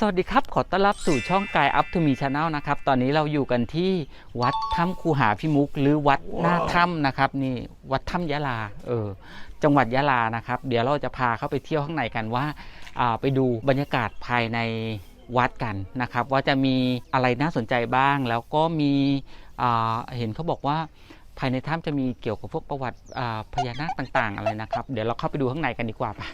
สวัสดีครับ ขอต้อนรับสู่ช่องกายอัพทูมีชาแนลนะครับ ตอนนี้เราอยู่กันที่วัดถ้ำคูหาพิมุก หรือวัดหน้าถ้ำนะครับนี่วัดถ้ำยะลาเออจังหวัดยะลานะครับ เดี๋ยวเราจะพาเข้าไปเที่ยวข้างในกันว่าอ่าไปดูบรรยากาศภายในวัดกันนะครับ ว่าจะมีอะไรน่าสนใจบ้าง แล้วก็มีอ่าเห็นเขาบอกว่าภายในถ้ำจะมีเกี่ยวกับพวกประวัติอ่าพญานาคต่าง ๆ อะไรนะครับ เดี๋ยวเราเข้าไปดูข้างในกันดีกว่าปะ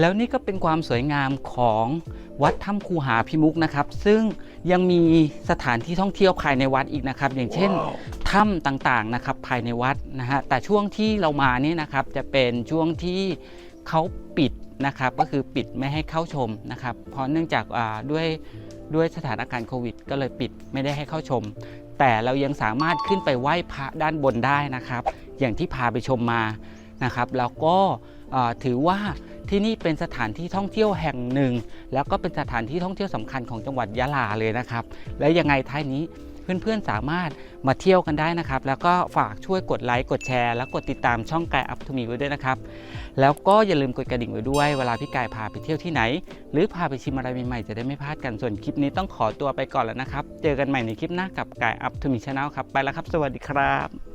แล้วนี่ก็เป็นความสวยงามของวัดถ้ำคูหาพิมุกนะครับ ซึ่งยังมีสถานที่ท่องเที่ยวภายในวัดอีกนะครับ อย่างเช่นถ้ำต่างๆนะครับภายในวัดนะฮะแต่ช่วงที่เรามานี่นะครับจะเป็นช่วงที่เขาปิดนะครับ ก็คือปิดไม่ให้เข้าชมนะครับ เพราะเนื่องจากอ่าด้วยด้วยสถานการณ์โควิด ก็เลยปิดไม่ได้ให้เข้าชม แต่เรายังสามารถขึ้นไปไหว้พระด้านบนได้นะครับ อย่างที่พาไปชมมา นะครับแล้วก็ถือว่าที่นี่เป็นสถานที่ท่องเที่ยวแห่งหนึ่ง แล้วก็เป็นสถานที่ท่องเที่ยวสำคัญของจังหวัดยะลาเลยนะครับ และยังไงท้ายนี้เพื่อนๆสามารถมาเที่ยวกันได้นะครับ แล้วก็ฝากช่วยกดไลค์กดแชร์ แล้วกดติดตามช่องกายอัพทูมีไว้ด้วยนะครับ แล้วก็อย่าลืมกดกระดิ่งไว้ด้วยเวลาพี่กายพาไปเที่ยวที่ไหน หรือพาไปชิมอะไรใหม่ๆจะได้ไม่พลาดกันส่วนคลิปนี้ต้องขอตัวไปก่อนแล้วนะครับ เจอกันใหม่ในคลิปหน้ากับกายอัพทูมีชาแนลครับไปแล้วครับ สวัสดีครับ